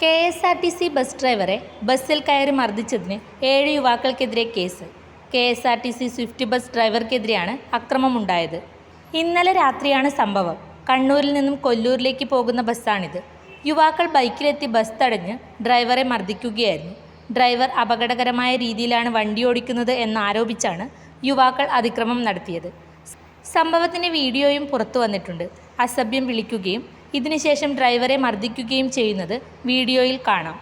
K S R T C bus ഡ്രൈവറെ ബസ്സിൽ കയറി മർദ്ദിച്ചതിന് ഏഴ് യുവാക്കൾക്കെതിരെ case. K S R T C swift bus ഡ്രൈവർക്കെതിരെയാണ് അക്രമമുണ്ടായത്. ഇന്നലെ രാത്രിയാണ് സംഭവം. കണ്ണൂരിൽ നിന്നും കൊല്ലൂരിലേക്ക് പോകുന്ന ബസ്സാണിത്. യുവാക്കൾ ബൈക്കിലെത്തി ബസ് തടഞ്ഞ് ഡ്രൈവറെ മർദ്ദിക്കുകയായിരുന്നു. ഡ്രൈവർ അപകടകരമായ രീതിയിലാണ് വണ്ടി ഓടിക്കുന്നത് എന്നാരോപിച്ചാണ് യുവാക്കൾ അതിക്രമം നടത്തിയത്. സംഭവത്തിന്റെ വീഡിയോയും പുറത്തു വന്നിട്ടുണ്ട്. അസഭ്യം വിളിക്കുകയും ഇതിനുശേഷം ഡ്രൈവറെ മർദ്ദിക്കുകയും ചെയ്യുന്നത് വീഡിയോയിൽ കാണാം.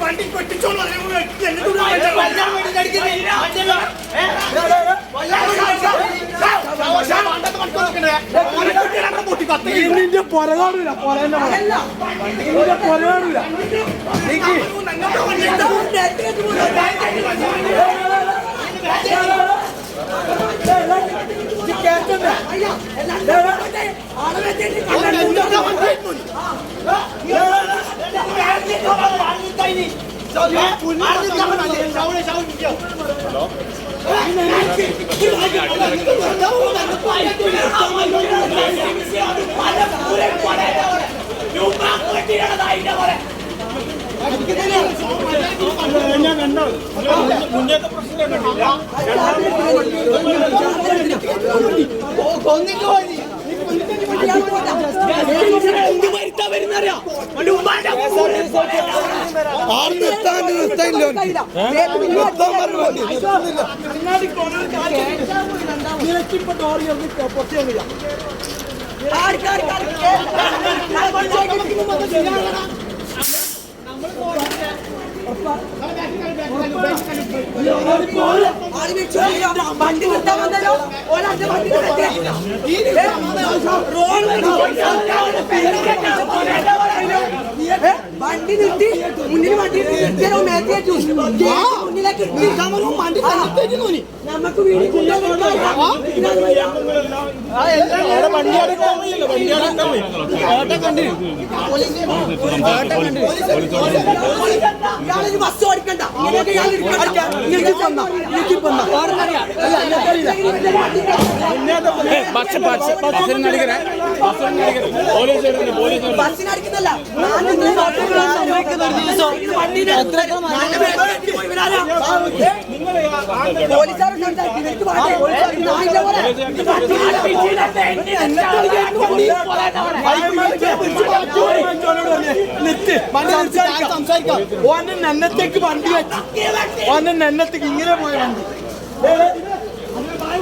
വണ്ടി കൊട്ടിച്ചോളൂ നിന്റെ പൊര കാണൂല പൊരന്റെ പൊര നിന്റെ പൊര കാണൂല ആറ് നിർത്താൻ നിർത്താനില്ല നിർത്താൻ പറഞ്ഞു ഡോർ പുറത്തു വന്നില്ല വണ്ടി നിർത്താൻ വന്നല്ലോ ഓലാന്റെ വണ്ടി നിർത്തി മുന്നിൽ വണ്ടി നിർത്തിയാലോ മേത്തേറ്റു മുന്നിലേക്ക് വണ്ടി നമുക്ക് വീട് ഇയാളൊരു ബസ് ഓടിക്കണ്ട ഇങ്ങനെയൊക്കെ ഇയാൾ ഇരിക്കണ്ട. പോലീസ്. സംസാരിക്കാം ഓന്റെ നെന്നത്തേക്ക് വണ്ടി വെച്ചു ഓന്റെ നെന്നത്തേക്ക് ഇങ്ങനെ പോയ വണ്ടി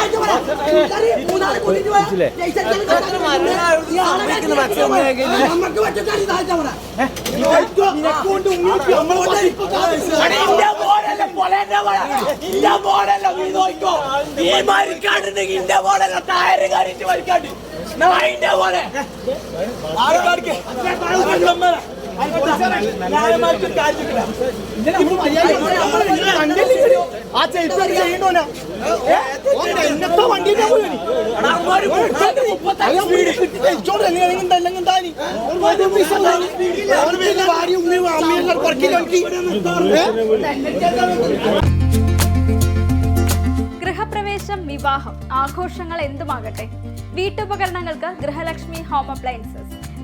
എന്താ പറയാ നിന്നോട് നമുക്ക് പറ്റക്കാരി താഴ്ച പറ ആ ഗൃഹപ്രവേശം വിവാഹം ആഘോഷങ്ങൾ എന്തുമാകട്ടെ? വീട്ടുപകരണങ്ങൾക്ക് Grihalakshmi home appliances.